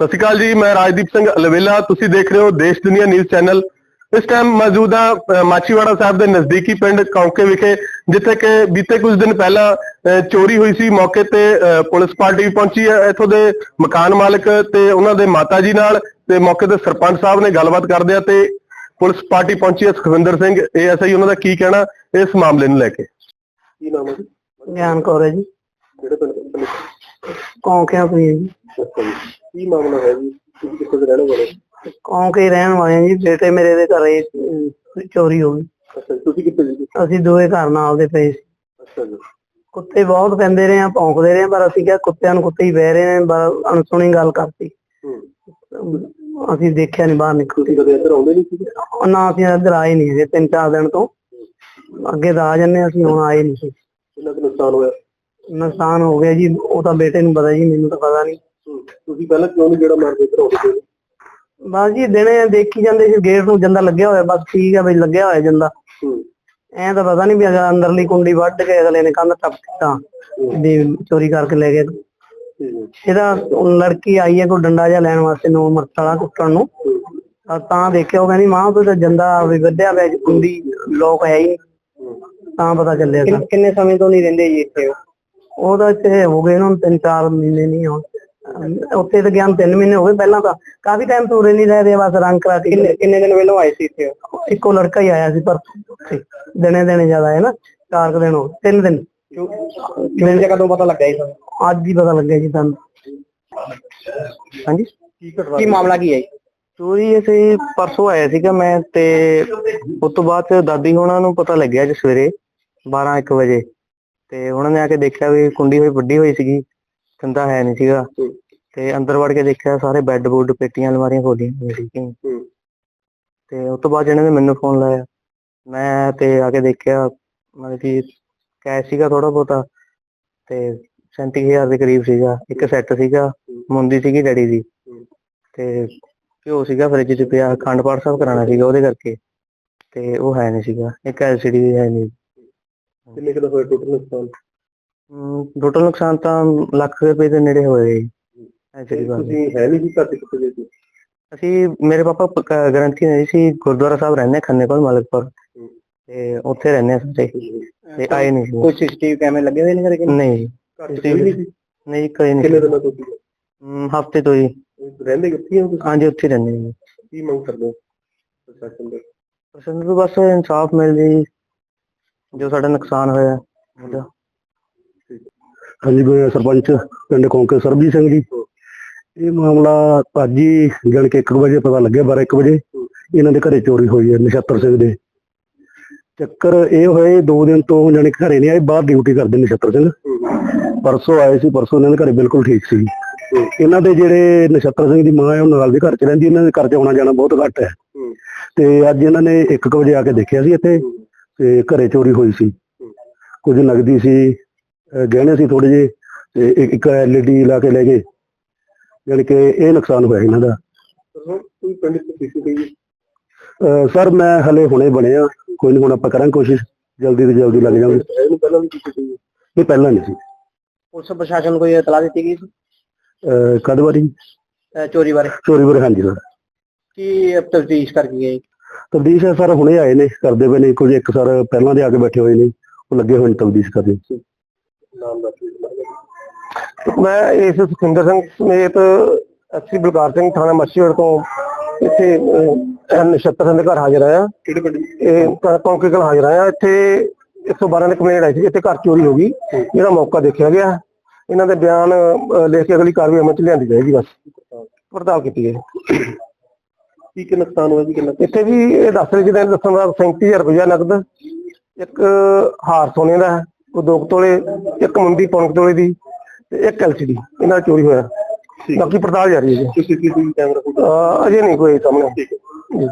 ਸਤਿ ਸ਼੍ਰੀ ਅਕਾਲ ਜੀ ਮੈਂ ਰਾਜਦੀਪ ਸਿੰਘ ਅਲਵੇਲਾ ਤੁਸੀਂ ਦੇਖ ਰਹੇ ਹੋ ਦੇਸ਼ ਦੁਨੀਆ ਨਿਊਜ਼ ਚੈਨਲ। ਇਸ ਟਾਈਮ ਮੌਜੂਦ ਮਾਛੀਵਾੜਾ ਸਾਹਿਬ ਦੇ ਨਜ਼ਦੀਕੀ ਪਿੰਡ ਕੌਂਕੇ ਵਿਖੇ ਜਿੱਥੇ ਕਿ ਬੀਤੇ ਕੁਝ ਦਿਨ ਪਹਿਲਾਂ ਚੋਰੀ ਹੋਈ ਸੀ। ਮੌਕੇ ਤੇ ਪੁਲਿਸ ਪਾਰਟੀ ਵੀ ਪਹੁੰਚੀ ਹੈ ਇੱਥੋਂ ਦੇ ਮਕਾਨ ਮਾਲਕ ਤੇ ਉਹਨਾਂ ਦੇ ਮਾਤਾ ਜੀ ਨਾਲ ਤੇ ਮੌਕੇ ਤੇ ਸਰਪੰਚ ਸਾਹਿਬ ਨੇ ਗੱਲਬਾਤ ਕਰਦੇ ਆ ਤੇ ਪੁਲਿਸ ਪਾਰਟੀ ਪਹੁੰਚੀ ਹੈ ਸੁਖਵਿੰਦਰ ਸਿੰਘ। ਏਐਸਆਈ ਉਹਨਾਂ ਦਾ ਕੀ ਕਹਿਣਾ ਇਸ ਮਾਮਲੇ ਨੂੰ ਲੈ ਕੇ? ਕੀ ਨਾਮ ਹੈ ਜੀ? ਗਿਆਨ ਕੌਰ ਹੈ ਜੀ। ਕਿਹੜੇ ਪਿੰਡ ਤੋਂ? ਕੌਂਕਿਆਂ ਤੋਂ ਹੀ ਹੈ ਜੀ ਕੀ ਮਾਮਲਾ ਹੈ ਜੀ? ਤੁਸੀਂ ਕਿੱਥੇ ਦੇ ਰਹਿਣ ਵਾਲੇ ਕੌਂਕੇ ਰਹਿਣ ਵਾਲੇ ਹਾਂ ਜੀ ਬੇਟੇ ਮੇਰੇ ਦੇ ਘਰੇ ਅਮ, ਚੋਰੀ ਹੋ ਗਈ। ਅੱਛਾ ਤੁਸੀਂ ਕਿੱਥੇ ਜੀ ਅਸੀਂ ਦੋਵੇਂ ਘਰ ਨਾਲ ਦੇ ਪਏ ਸੀ। ਅੱਛਾ ਜੀ। ਕੁੱਤੇ ਬਹੁਤ ਪੈਂਦੇ ਰਹੇ ਆ ਭੌਂਕਦੇ ਰਹੇ ਆ, ਪਰ ਅਸੀਂ ਕਿਹਾ ਕੁੱਤਿਆਂ ਨੂੰ ਕੁੱਤੇ ਹੀ ਬਹਿ ਰਹੇ ਨੇ ਪਰ ਅਣਸੁਣੀ ਗੱਲ ਕਰਤੀ। ਹੂੰ। ਅਮ, ਅਸੀਂ ਦੇਖਿਆ ਨਹੀਂ ਬਾਹਰ ਨਿਕਲ ਤੁਸੀਂ ਕਦੇ ਇੱਧਰ ਆਉਂਦੇ ਨਹੀਂ ਸੀ? ਕੇ ਨਾ ਅਸੀਂ ਇੱਧਰ ਆਏ ਨਹੀਂ ਜੇ ਤਿੰਨ ਚਾਰ ਦਿਨ ਤੋਂ। ਅੱਗੇ ਤਾਂ ਆ ਜੰਨੇ ਅਸੀਂ ਹੁਣ ਆਏ ਨਹੀਂ ਸੀ। ਕਿੰਨਾ ਕੁ ਨੁਕਸਾਨ ਹੋਇਆ? ਨੁਕਸਾਨ ਹੋ ਗਿਆ ਜੀ ਉਹ ਤਾਂ ਬੇਟੇ ਨੂੰ ਪਤਾ ਜੀ ਮੈਨੂੰ ਤਾਂ ਪਤਾ ਨਹੀਂ ਤੁਸੀਂ ਪਹਿਲਾਂ ਕਿਉਂ ਨਹੀਂ ਜਿਹੜਾ ਮਾਰਦੇ ਇੱਧਰ ਆਉਂਦੇ ਸੀ? ਬਸ ਜੀ ਦਿਨੇ ਦੇਖੀ ਜਾਂਦੇ ਸੀ ਗੇਟ ਨੂੰ ਜੰਦਾ ਲੱਗਿਆ ਹੋਇਆ ਬਸ ਠੀਕ ਹੈ ਬਈ ਲੱਗਿਆ ਹੋਇਆ ਜੰਦਾ। ਹੂੰ। ਐਂ ਤਾਂ ਪਤਾ ਨਹੀਂ ਵੀ ਅਗਰ ਅੰਦਰਲੀ ਕੁੰਡੀ ਵੱਢ ਕੇ ਅਗਲੇ ਨੇ ਕੰਧ ਟੱਪ ਦਿੱਤਾ ਵੀ ਚੋਰੀ ਕਰਕੇ ਲੈ ਗਏ। ਹੈ। ਇਹਦਾ ਉਹ ਲੜਕੀ ਆਈ ਹੈ ਕੋਈ ਡੰਡਾ ਜਿਹਾ ਲੈਣ ਵਾਸਤੇ ਨੋ ਮਰਤਲਾ ਕੁੱਟਣ ਨੂੰ। ਤਾਂ ਤਾਂ ਦੇਖਿਆ ਉਹ ਕਹਿੰਦੀ ਮਾਂ ਤੂੰ ਤਾਂ ਜੰਦਾ ਵੀ ਵੱਢਿਆ ਪਿਆ ਕੁੰਡੀ ਲੋਕ ਹੈ ਹੀ। ਤਾਂ ਪਤਾ ਚੱਲਿਆ ਕਿੰਨੇ ਸਮੇਂ ਤੋਂ ਨਹੀਂ ਰਹਿੰਦੇ ਜੀ ਇੱਥੇ ਉਹ? ਤਾਂ ਇੱਥੇ ਹੋ ਗਏ ਨੂੰ ਤਿੰਨ ਚਾਰ ਮਹੀਨੇ ਨਹੀਂ ਹੁਣ ਉੱਥੇ ਤਾਂ ਗਿਆ ਨੂੰ ਤਿੰਨ ਮਹੀਨੇ ਹੋ ਗਏ ਪਹਿਲਾਂ ਤਾਂ। ਕਾਫੀ ਟਾਈਮ ਤੋਂ ਉਰੇ ਨਹੀਂ ਰਹਿ ਰਹੇ ਬਸ ਰੰਗ ਕਰਾ ਕੇ ਕਿੰਨੇ ਕਿੰਨੇ ਦਿਨ ਪਹਿਲਾਂ ਆਏ ਸੀ ਇੱਥੇ? ਇੱਕੋ ਲੜਕਾ ਹੀ ਆਇਆ ਸੀ ਪਰ ਦਿਨੇ ਦਿਨੇ ਜ਼ਿਆਦਾ ਹੈ ਨਾ ਚਾਰ ਕੁ ਦਿਨ ਹੋ ਗਏ, ਤਿੰਨ ਦਿਨ। ਕਿੰਨੇ ਜਗ੍ਹਾ ਤੋਂ ਪਤਾ ਲੱਗਾ ਜੀ ਤੁਹਾਨੂੰ? ਅੱਜ ਹੀ ਪਤਾ ਲੱਗਿਆ ਜੀ ਤੁਹਾਨੂੰ ਹਾਂਜੀ? ਕੀ ਘਟਨਾ ਕੀ ਮਾਮਲਾ ਕੀ ਹੈ ਚੋਰੀ ਅਸੀਂ ਪਰਸੋਂ ਆਇਆ ਸੀਗਾ ਮੈਂ ਤੇ ਉਸ ਤੋਂ ਬਾਅਦ ਚ ਦਾਦੀ ਹੋਣਾ ਨੂੰ ਪਤਾ ਲੱਗਿਆ ਅੱਜ ਸਵੇਰੇ 12 1 ਵਜੇ। ਤੇ ਉਹਨਾਂ ਨੇ ਆ ਕੇ ਦੇਖਿਆ ਵੀ ਕੁੰਡੀ ਹੋਈ ਵੱਡੀ ਹੋਈ ਸੀਗੀ। ਕੰਦਾ ਹੈ ਨਹੀਂ ਸੀਗਾ। ਤੇ ਅੰਦਰ ਵੜ ਕੇ ਦੇਖਿਆ ਸਾਰੇ ਬੈੱਡ ਬੁੱਡ ਪੇਟੀਆਂ ਅਲਮਾਰੀਆਂ ਖੋਲੀਆਂ ਹੋਈਆਂ ਸੀਗੀਆਂ ਹੂੰ। ਤੇ ਉਸ ਤੋਂ ਬਾਅਦ ਜਿਹਨਾਂ ਨੇ ਮੈਨੂੰ ਫੋਨ ਲਾਇਆ ਮੈਂ ਤੇ ਆ ਕੇ ਦੇਖਿਆ ਮਤਲਬ ਕਿ ਕੈਸ਼ ਸੀਗਾ ਥੋੜਾ ਬਹੁਤਾ ਤੇ 37000 ਦੇ ਕਰੀਬ ਸੀਗਾ। ਇੱਕ ਸੈੱਟ ਸੀਗਾ ਮੁੰਦੀ ਸੀਗੀ ਡੈਡੀ ਦੀ। ਤੇ ਘਿਓ ਸੀਗਾ ਫ੍ਰਿਜ 'ਚ ਪਿਆ ਖੰਡ ਪਾਠ ਸਾਹਿਬ ਕਰਾਉਣਾ ਸੀਗਾ ਉਹਦੇ ਕਰਕੇ। ਤੇ ਉਹ ਹੈ ਨਹੀਂ ਸੀਗਾ ਇੱਕ ਐਲਸੀਡੀ ਵੀ ਹੈ ਨਹੀਂ। ਕਿੰਨੇ ਕਿਲੋ ਹੋਏ ਟੋਟਲ ਨੁਕਸਾਨ? ਟੋਟਲ ਨੁਕਸਾਨ ਤਾਂ ਲੱਖ ਰੁਪਏ ਦੇ ਨੇੜੇ ਹੋਏ ਐਲਸੀਡੀ ਵਾਲੇ ਤੁਸੀਂ ਹੈ ਨਹੀਂ ਸੀ ਘਰ ਦੇ ਕਿੱਥੇ ਗਏ ਸੀ ਅਸੀਂ ਮੇਰੇ ਪਾਪਾ ਗਰੰਟੀ ਨਹੀਂ ਸੀ ਗੁਰਦੁਆਰਾ ਸਾਹਿਬ ਰਹਿੰਦੇ ਆ ਖੰਨੇ ਕੋਲ ਮਲਕਪੁਰ। ਤੇ ਉੱਥੇ ਰਹਿੰਦੇ ਆ ਸਾਰੇ ਤੇ ਆਏ ਨਹੀਂ ਸੀ। ਕੋਈ ਸੀਸੀਟੀਵੀ ਕੈਮਰੇ ਲੱਗੇ ਹੋਏ ਨੇ ਘਰੇ ਨਹੀਂ ਨਹੀਂ ਨਹੀਂ ਕੋਈ ਨਹੀਂ ਕਿੰਨੇ ਦਿਨਾਂ ਤੋਂ ਸੀ ਹਫ਼ਤੇ ਤੋਂ ਹੀ ਰਹਿੰਦੇ ਕਿੱਥੇ ਹੋ ਤੁਸੀਂ? ਹਾਂਜੀ ਉੱਥੇ ਹੀ ਰਹਿੰਦੇ ਨੇ ਕੀ ਮੰਗ ਕਰਦੇ ਹੋ ਪ੍ਰਸ਼ਾਸਨ ਦੇ ਪਸੰਦ ਬਸ ਇਨਸਾਫ ਮਿਲ ਜੇ ਜੋ। ਸਾਡਾ ਨੁਕਸਾਨ ਹੋਇਆ ਉਹਦਾ। ਹਾਂਜੀ ਮੈਂ ਸਰਪੰਚ ਪਿੰਡ ਕੌਂਕੇ ਸਰਬਜੀਤ ਸਿੰਘ ਜੀ। ਇਹ ਮਾਮਲਾ ਅੱਜ ਹੀ ਜਾਣੀ ਕਿ 1 ਵਜੇ ਪਤਾ ਲੱਗਿਆ 12 1 ਵਜੇ। ਇਹਨਾਂ ਦੇ ਘਰੇ ਚੋਰੀ ਹੋਈ ਹੈ, ਨਛੱਤਰ ਸਿੰਘ ਦੇ। ਚੱਕਰ ਇਹ ਹੋਏ ਦੋ ਦਿਨ ਤੋਂ ਜਾਣੀ ਕਿ ਘਰੇ ਨਹੀਂ ਆਏ, ਬਾਹਰ ਡਿਊਟੀ ਕਰਦੇ ਨਛੱਤਰ ਸਿੰਘ। ਪਰਸੋਂ ਆਏ ਸੀ, ਪਰਸੋਂ ਇਹਨਾਂ ਦੇ ਘਰੇ ਬਿਲਕੁਲ ਠੀਕ ਸੀ। ਇਹਨਾਂ ਦੇ ਜਿਹੜੇ ਨਛੱਤਰ ਸਿੰਘ ਦੀ ਮਾਂ ਹੈ, ਉਹ ਨਾਲ ਦੇ ਘਰ ਚ ਰਹਿੰਦੀ, ਇਹਨਾਂ ਦੇ ਘਰ ਚ ਆਉਣਾ ਜਾਣਾ ਬਹੁਤ ਘੱਟ ਹੈ। ਤੇ ਅੱਜ ਇਹਨਾਂ ਨੇ 1 ਵਜੇ ਆ ਕੇ ਦੇਖਿਆ ਸੀ ਇੱਥੇ, ਤੇ ਘਰੇ ਚੋਰੀ ਹੋਈ ਸੀ। ਕੁਝ ਨਗਦੀ ਸੀ ਗਹਿਣੇ ਸੀ ਥੋੜੇ ਜਿਹੇ ਤੇ ਇੱਕ- ਇੱਕ ਐਲਈਡੀ ਲਾ ਕੇ ਲੈ ਗਏ। ਜਾਣੀ ਕਿ ਇਹ ਨੁਕਸਾਨ ਹੋਇਆ ਇਹਨਾਂ ਦਾ। ਕੋਈ ਪਿੰਡ ਚ ਸੀਸੀਟੀਵੀ ਅਹ ਸਰ ਮੈਂ ਹਲੇ ਹੁਣੇ ਬਣਿਆ। ਕੋਈ ਨਹੀਂ ਹੁਣ ਆਪਾਂ ਕਰਾਂਗੇ ਕੋਸ਼ਿਸ਼। ਜਲਦੀ ਤੋਂ ਜਲਦੀ ਲੱਗ ਜਾਵਾਂਗੇ। ਇਹਨੂੰ ਪਹਿਲਾਂ ਵੀ ਸੀਸੀਟੀਵੀ ਇਹ ਪਹਿਲਾਂ ਨਹੀਂ ਸੀ। ਪੁਲਿਸ ਪ੍ਰਸ਼ਾਸਨ ਕੋਈ ਇਤਲਾਹ ਦਿੱਤੀ ਗਈ ਸੀ? ਅਹ ਕਦ ਵਾਰੀ? ਅਹ ਚੋਰੀ ਬਾਰੇ। ਚੋਰੀ ਬਾਰੇ ਹਾਂਜੀ ਸਰ। ਕੀ ਤਫਤੀਸ਼ ਕਰਕੇ ਗਏ ਤਬਦੀਸ਼ ਹੈ ਸਰ ਹੁਣੇ ਆਏ ਨੇ। ਕਰਦੇ ਪਏ ਨੇ। ਕੁਝ ਇੱਕ ਸਰ ਪਹਿਲਾਂ ਦੇ ਆ ਕੇ ਬੈਠੇ ਹੋਏ ਨੇ। ਉਹ ਲੱਗੇ ਹੋਏ ਨੇ ਤਬਦੀਸ਼ ਕਰਨ। ਨਾਮ ਦਾ ਮੈਂ ਇਸ ਸੁਖਿੰਦਰ ਸਿੰਘ ਸਮੇਤ ਐਸਸੀ ਬਲਕਾਰ ਸਿੰਘ ਥਾਣਾ ਮੱਛੀਵੜ ਤੋਂ ਇੱਥੇ ਨਛੱਤਰ ਸਿੰਘ ਦੇ ਘਰ ਹਾਜ਼ਰ ਆਇਆ। ਕਿਹੜੇ ਪਿੰਡ ਇਹ ਕੌਂਕੇ ਕੋਲ ਹਾਜ਼ਰ ਆਇਆ। ਇੱਥੇ 112 ਦੀ ਕੰਪਲੇਂਟ ਆਈ ਸੀ ਇੱਥੇ ਘਰ ਚੋਰੀ ਹੋ ਗਈ। ਜਿਹੜਾ ਮੌਕਾ ਦੇਖਿਆ ਗਿਆ ਇਹਨਾਂ ਦੇ ਬਿਆਨ ਅਹ, ਲਿਖ ਕੇ ਅਗਲੀ ਕਾਰਵਾਈ ਅਮਲ ਚ ਲਿਆਂਦੀ ਜਾਏਗੀ ਬਸ। ਪੜਤਾਲ। ਕੀਤੀ ਹੈ ਕੀ ਕੀ ਨੁਕਸਾਨ ਹੋਇਆ ਜੀ ਕਿੰਨਾ ਇੱਥੇ ਵੀ ਇਹ ਦੱਸ ਰਹੇ ਜਿਹਦੇ ਦੱਸਣ ਦਾ 37000 ਰੁਪਇਆ ਨਕਦ ਇੱਕ ਹਾਰ ਸੋਨੇ ਦਾ ਹੈ, ਉਹ ਦੋ ਕੁ ਤੋਲੇ ਇੱਕ ਮੁੰਦੀ ਪੌਣ ਕੁ ਤੋਲੇ ਦੀ ਤੇ ਇੱਕ ਐਲਸੀਡੀ ਇਹਨਾਂ ਦਾ ਚੋਰੀ ਹੋਇਆ। ਬਾਕੀ ਪੜਤਾਲ ਜਾਰੀ ਹੈ ਜੀ। ਸੀਸੀਟੀਵੀ ਕੈਮਰਾ ਅਜੇ ਨਹੀਂ ਕੋਈ ਸਾਹਮਣੇ। ਠੀਕ ਹੈ। ਜੀ।